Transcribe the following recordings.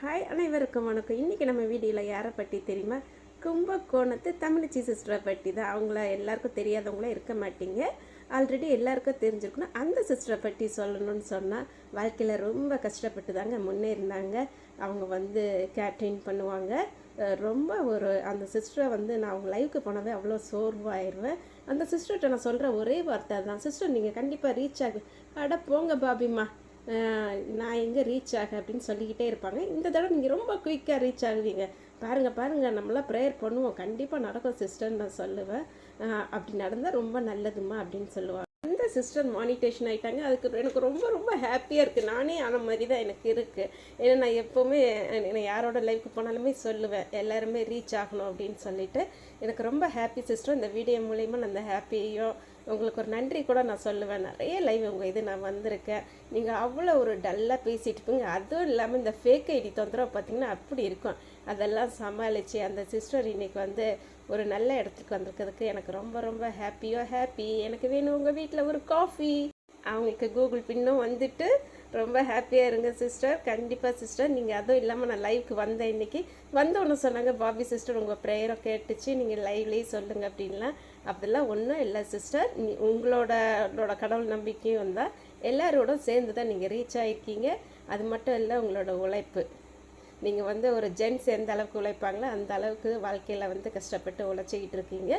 Hi அனைவருக்கும் வணக்கம். இன்றைக்கி நம்ம வீடியோவில் யாரை பற்றி தெரியுமா? கும்பகோணத்து தமிழச்சி சிஸ்டரை பற்றி தான். அவங்கள எல்லாருக்கும் தெரியாதவங்களே இருக்க மாட்டீங்க. ஆல்ரெடி எல்லாருக்கும் தெரிஞ்சிருக்கணும். அந்த சிஸ்டரை பற்றி சொல்லணும்னு சொன்னால் வாழ்க்கையில் ரொம்ப கஷ்டப்பட்டு தாங்க முன்னேறினாங்க. அவங்க வந்து கேட்ரிங் பண்ணுவாங்க. ரொம்ப ஒரு அந்த சிஸ்டரை வந்து நான் அவங்க லைவுக்கு போனவே அவ்வளோ சோர்வாயிடுவேன் அந்த சிஸ்டர்கிட்ட நான் சொல்கிற ஒரே வார்த்தை தான் சிஸ்டர் நீங்கள் கண்டிப்பாக ரீச் ஆகு. அட போங்க பாபிம்மா. நான் எங்கே ரீச் ஆக அப்படின்னு சொல்லிக்கிட்டே இருப்பாங்க. இந்த தடவை நீங்கள் ரொம்ப குயிக்காக ரீச் ஆகுவீங்க. பாருங்கள் பாருங்கள் நம்மளாம் ப்ரேயர் பண்ணுவோம். கண்டிப்பாக நடக்கும் சிஸ்டர்னு நான் சொல்லுவேன். அப்படி நடந்தால் ரொம்ப நல்லதுமா அப்படின்னு சொல்லுவாங்க. அந்த சிஸ்டர் மானிட்டேஷன் ஆகிட்டாங்க அதுக்கு எனக்கு ரொம்ப ரொம்ப ஹாப்பியாக இருக்குது நானே ஆன மாதிரி தான் எனக்கு இருக்குது ஏன்னா நான் எப்போவுமே நான் யாரோட லைஃப்க்கு போனாலுமே சொல்லுவேன். எல்லாருமே ரீச் ஆகணும் அப்படின்னு சொல்லிட்டு. எனக்கு ரொம்ப ஹாப்பி சிஸ்டர் இந்த வீடியோ மூலயமா நான் அந்த ஹாப்பியையும் உங்களுக்கு ஒரு நன்றி கூட நான் சொல்லுவேன். நிறைய லைவ் உங்கள் இது நான் வந்திருக்கேன். நீங்கள் அவ்வளோ ஒரு டல்லாக பேசிட்டு இருப்பீங்க அதுவும் இல்லாமல் இந்த ஃபேக் ஐடி தொந்தரவு பார்த்தீங்கன்னா அப்படி இருக்கும். அதெல்லாம் சமாளித்து அந்த சிஸ்டர் இன்றைக்கி வந்து ஒரு நல்ல இடத்துக்கு வந்திருக்கிறதுக்கு எனக்கு ரொம்ப ரொம்ப ஹாப்பியோ ஹாப்பி எனக்கு வேணும் உங்கள் வீட்டில் ஒரு காஃபி அவங்களுக்கு கூகுள் பின்னும் வந்துட்டு ரொம்ப ஹாப்பியாக இருங்க சிஸ்டர் கண்டிப்பாக சிஸ்டர் நீங்கள் அதுவும் இல்லாமல் நான் லைவுக்கு வந்தேன் இன்னைக்கு. வந்தோன்னு சொன்னாங்க பாபி சிஸ்டர் உங்கள் ப்ரேயரை கேட்டுச்சு. நீங்கள் லைவ்லேயே சொல்லுங்கள் அப்படின்லாம். அப்படிலாம் ஒன்றும் இல்லை சிஸ்டர் நீ உங்களோட உங்களோட கடவுள் நம்பிக்கையும் வந்தால் எல்லாரோட சேர்ந்து தான் நீங்கள் ரீச் ஆகிருக்கீங்க அது மட்டும் இல்லை உங்களோட உழைப்பு. நீங்கள் வந்து ஒரு ஜென்ஸ் எந்த அளவுக்கு உழைப்பாங்களோ அந்த அளவுக்கு வாழ்க்கையில் வந்து கஷ்டப்பட்டு உழைச்சிக்கிட்டு இருக்கீங்க.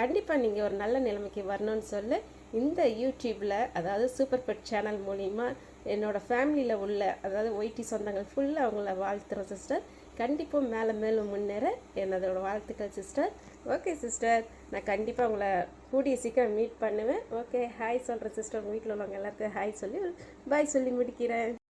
கண்டிப்பாக நீங்கள் ஒரு நல்ல நிலைமைக்கு வரணும்னு சொல்லி. இந்த யூடியூப்பில் அதாவது சூப்பர் பெட் சேனல் மூலிமா என்னோடய ஃபேமிலியில் உள்ள அதாவது ஒய்டி சொந்தங்கள் ஃபுல்லாக அவங்கள வாழ்த்துறோம் சிஸ்டர் கண்டிப்பாக மேலே மேலும் முன்னேற என்னதோட வாழ்த்துக்கள் சிஸ்டர் ஓகே சிஸ்டர் நான் கண்டிப்பாக உங்களை கூடிய சீக்கிரம் மீட் பண்ணுவேன். ஓகே ஹாய் சொல்கிறேன் சிஸ்டர் உங்கள் வீட்டில் உள்ளவங்க எல்லாத்தையும் ஹாய் சொல்லி பாய் சொல்லி முடிக்கிறேன்.